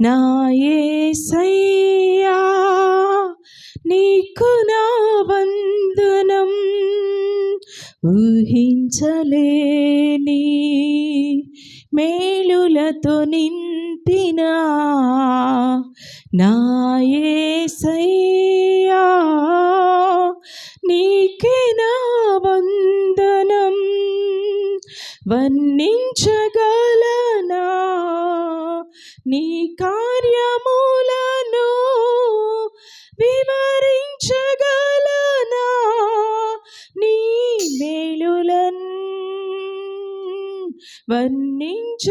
నా నీకు నా వందనం ఊహించలేని మేలులతో నింపిన నా నీకే నా వందనం వర్ణించగా నీ కార్యములను వివరించగలనా? నీ మేలులన్ వర్ణించగలనా?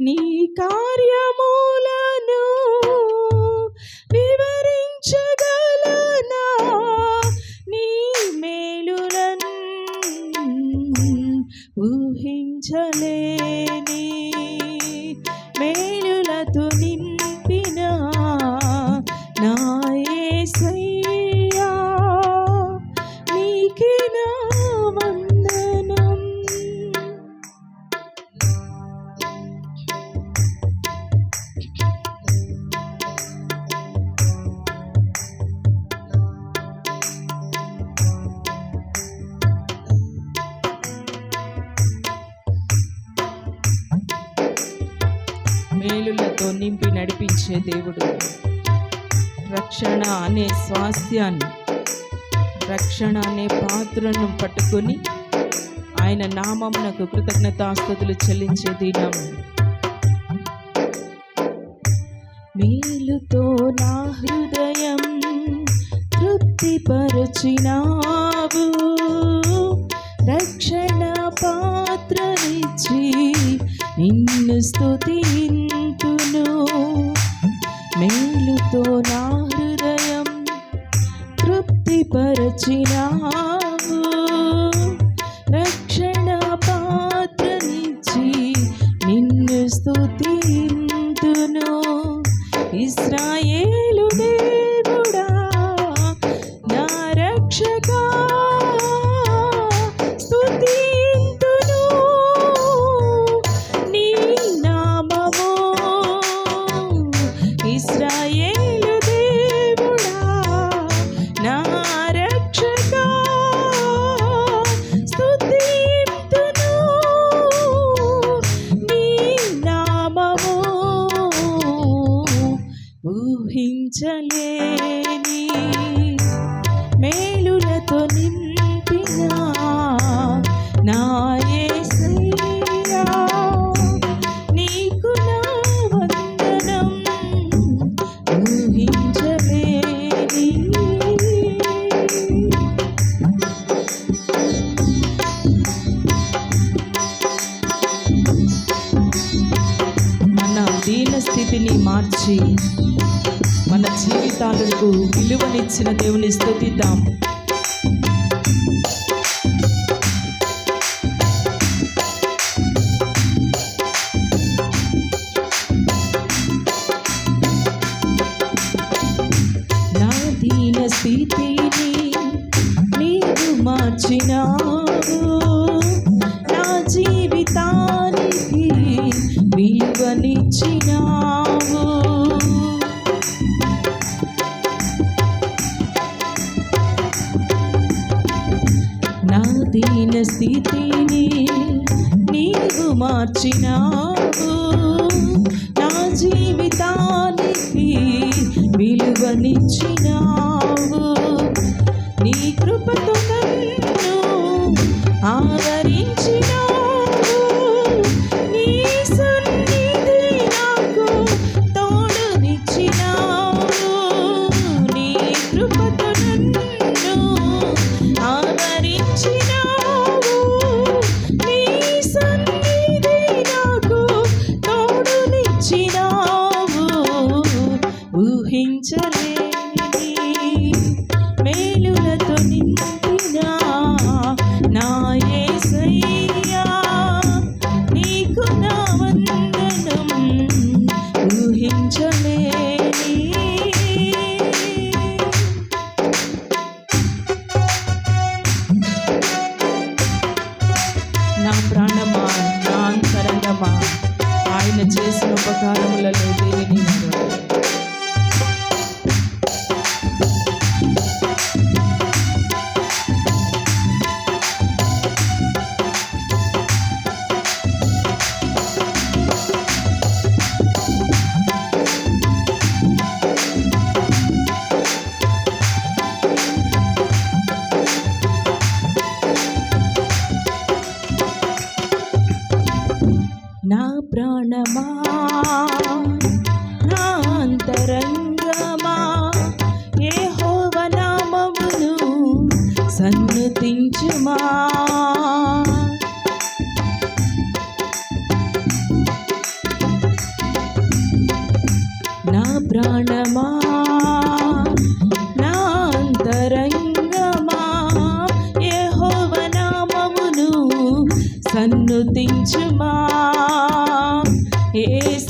నీ కార్యములను ఊహించలేని మేలులతో నింపిన నా నీకినా ఆత్మతో నింపి నడిపించే దేవుడు. రక్షణ అనే స్వాస్థ్యాన్ని రక్షణ అనే పాత్రను పట్టుకొని ఆయన నామమునకు కృతజ్ఞతాస్తుతులు చెల్లించే దినం. మేలుతో నా హృదయం తృప్తిపరచినావు. రక్షణ పాత్రనిచ్చి నిన్ను స్తుతింతును నీతో నా హృదయం తృప్తిపరచినావు. రక్షణ పాత్రనిచ్చి నిన్ను స్తుతింతును. ఇస్రాయేలు ఊహించలేని మేలులతో నింపిన నా నీకు నా వందనం ఊహించలేని. మన దీన స్థితిని మార్చి మన జీవితాలకు విలువనిచ్చిన దేవుని స్థుతిద్దాం. నా దీన స్థితిని నీవు మార్చినావు. నా జీవితానికి విలువనిచ్చినా స్థితిని నీవు మార్చినావు. నా జీవితానికి విలువనిచ్చినావు. నీ కృపతో నన్ను ఆవరించినావు సన్నుతించుమా నా ప్రాణమా? నా అంతరంగమా? యెహోవ సన్నుతించుమా? యేసయ్య